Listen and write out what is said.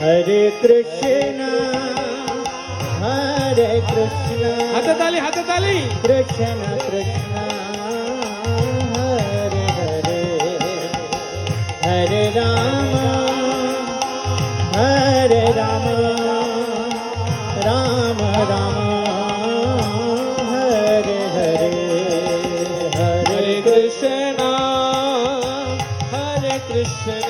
হরে কৃষ্ণ হরে কৃষ্ণ। হাতে তালি হাতে তালি। কৃষ্ণ কৃষ্ণ হরে হরে। হরে রাম হরে রাম রাম রাম হরে হরে। হরে কৃষ্ণ হরে কৃষ্ণ।